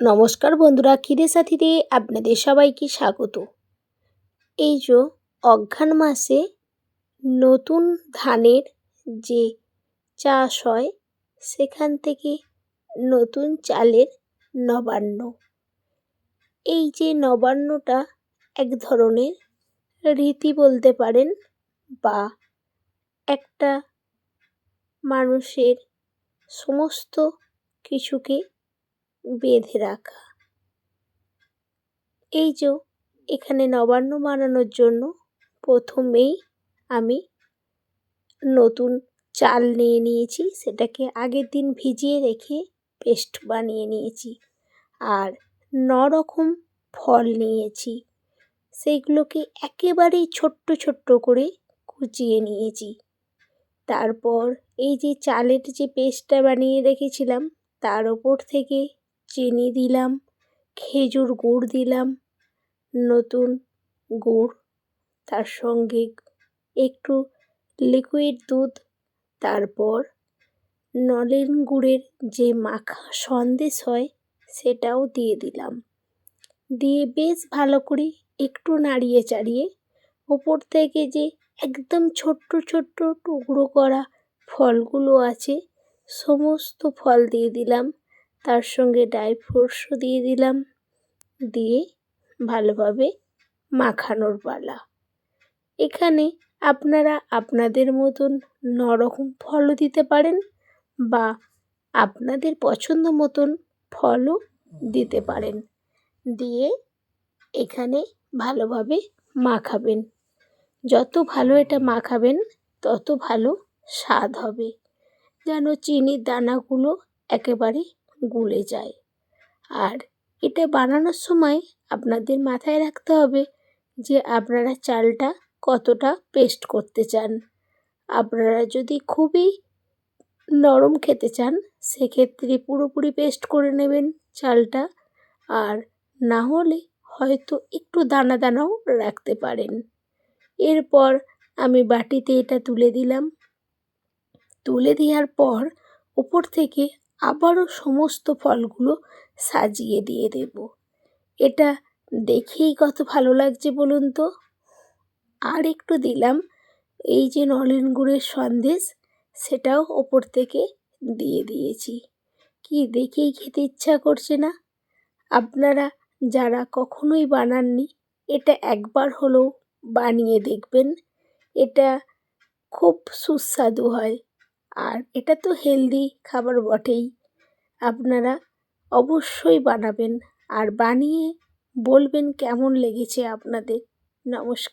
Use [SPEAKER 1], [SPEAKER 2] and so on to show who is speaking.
[SPEAKER 1] নমস্কার বন্ধুরা খিদে সাথীতে আপনাদের সবাইকে স্বাগত। এই যে অঘ্রাণ মাসে নতুন ধানের যে চাষ হয়, সেখান থেকে নতুন চালের নবান্ন। এই যে নবান্নটা এক ধরনের রীতি বলতে পারেন বা একটা মানুষের সমস্ত কিছুকে বেঁধে রাখা। এই যে, এখানে নবান্ন বানানোর জন্য প্রথমেই আমি নতুন চাল নিয়ে নিয়েছি, সেটাকে আগের দিন ভিজিয়ে রেখে পেস্ট বানিয়ে নিয়েছি। আর ন রকম ফল নিয়েছি, সেইগুলোকে একেবারেই ছোট্ট ছোট্ট করে কুচিয়ে নিয়েছি। তারপর এই যে চালের যে পেস্টটা বানিয়ে রেখেছিলাম, তার ওপর থেকে চিনি দিলাম, খেজুর গুড় দিলাম, নতুন গুড়, তার সঙ্গে একটু লিকুইড দুধ, তারপর নলেন গুড়ের যে মাখা সন্দেশ হয় সেটাও দিয়ে দিলাম। দিয়ে বেশ ভালো করে একটু নাড়িয়ে চাড়িয়ে ওপর থেকে যে একদম ছোট্ট ছোট্ট টুকরো করা ফলগুলো আছে, সমস্ত ফল দিয়ে দিলাম। তার সঙ্গে ড্রাই ফ্রুটসও দিয়ে দিলাম। দিয়ে ভালোভাবে মাখানোর পালা। এখানে আপনারা আপনাদের মতন নরকম ফলও দিতে পারেন বা আপনাদের পছন্দ মতন ফলও দিতে পারেন। দিয়ে এখানে ভালোভাবে মাখাবেন। যত ভালো এটা মাখাবেন, তত ভালো স্বাদ হবে। যেন চিনির দানাগুলো একেবারে গুলে যায়। আর এটা বানানোর সময় আপনাদের মাথায় রাখতে হবে যে আপনারা চালটা কতটা পেস্ট করতে চান। আপনারা যদি খুবই নরম খেতে চান, সেক্ষেত্রে পুরোপুরি পেস্ট করে নেবেন চালটা। আর না হলে হয়তো একটু দানা দানাও রাখতে পারেন। এরপর আমি বাটিতে এটা তুলে দিলাম। তুলে দেওয়ার পর ওপর থেকে আবারও সমস্ত ফলগুলো সাজিয়ে দিয়ে দেব। এটা দেখেই কত ভালো লাগছে বলুন তো। আর একটু দিলাম এই যে নলেন গুড়ের সন্দেশ, সেটাও ওপর থেকে দিয়ে দিয়েছি। কি দেখেই খেতে ইচ্ছা করছে না। আপনারা যারা কখনোই বানাননি, এটা একবার হলেও বানিয়ে দেখবেন। এটা খুব সুস্বাদু হয়। আর এটা তো হেলদি খাবার বটেই। আপনারা অবশ্যই বানাবেন আর বানিয়ে বলবেন কেমন লেগেছে আপনাদের। নমস্কার।